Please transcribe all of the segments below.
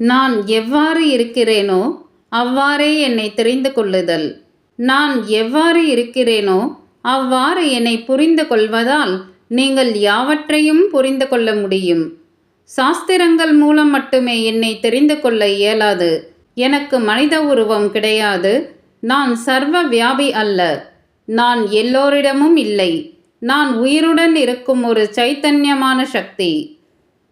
நான் எவ்வாறு இருக்கிறேனோ அவ்வாறே என்னை தெரிந்து கொள்ளுதல். நான் எவ்வாறு இருக்கிறேனோ அவ்வாறு என்னை புரிந்து கொள்வதால் நீங்கள் யாவற்றையும் புரிந்து கொள்ள முடியும். சாஸ்திரங்கள் மூலம் மட்டுமே என்னை தெரிந்து கொள்ள இயலாது. எனக்கு மனித உருவம் கிடையாது. நான் சர்வ வியாபி அல்ல. நான் எல்லோரிடமும் இல்லை. நான் உயிருடன் இருக்கும் ஒரு சைத்தன்யமான சக்தி.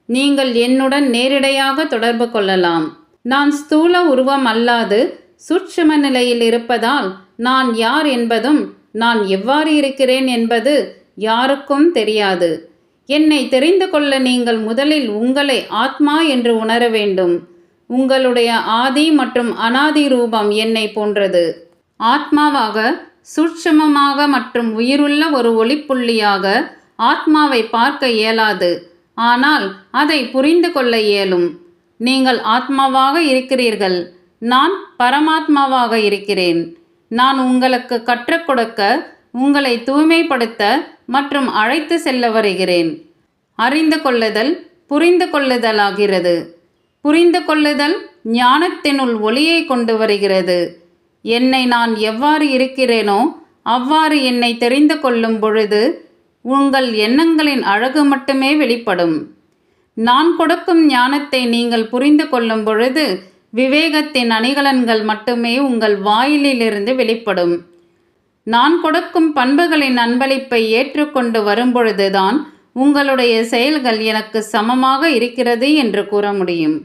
நீங்கள் என்னுடன் நேரிடையாக தொடர்பு கொள்ளலாம். நான் ஸ்தூல உருவம் அல்லாது சூட்சும நிலையில் இருப்பதால் நான் யார் என்பதும் நான் எவ்வாறு இருக்கிறேன் என்பது யாருக்கும் தெரியாது. என்னை தெரிந்து கொள்ள நீங்கள் முதலில் உங்களை ஆத்மா என்று உணர வேண்டும். உங்களுடைய ஆதி மற்றும் அனாதி ரூபம் என்னை போன்றது. ஆத்மாவாக சூட்சமமாக மற்றும் உயிருள்ள ஒரு ஒளிப்புள்ளியாக ஆத்மாவை பார்க்க இயலாது. ஆனால் அதை புரிந்து கொள்ள இயலும். நீங்கள் ஆத்மாவாக இருக்கிறீர்கள். நான் பரமாத்மாவாக இருக்கிறேன். நான் உங்களுக்கு கற்றுக் கொடுக்க உங்களை தூய்மைப்படுத்த மற்றும் அழைத்து செல்ல வருகிறேன். அறிந்து கொள்ளுதல் புரிந்து கொள்ளுதலாகிறது. புரிந்து கொள்ளுதல் ஞானத்தினுள் ஒளியை கொண்டு வருகிறது. என்னை நான் எவ்வாறு இருக்கிறேனோ அவ்வாறு என்னை தெரிந்து கொள்ளும் பொழுது உங்கள் எண்ணங்களின் அழகு மட்டுமே வெளிப்படும். நான் கொடுக்கும் ஞானத்தை நீங்கள் புரிந்து கொள்ளும் பொழுது விவேகத்தின் அணிகலன்கள் மட்டுமே உங்கள் வாயிலிலிருந்து வெளிப்படும். நான் கொடுக்கும் பண்புகளின் அன்பளிப்பை ஏற்றுக்கொண்டு வரும்பொழுதுதான் உங்களுடைய செயல்கள் எனக்கு சமமாக இருக்கிறது என்று கூற முடியும்.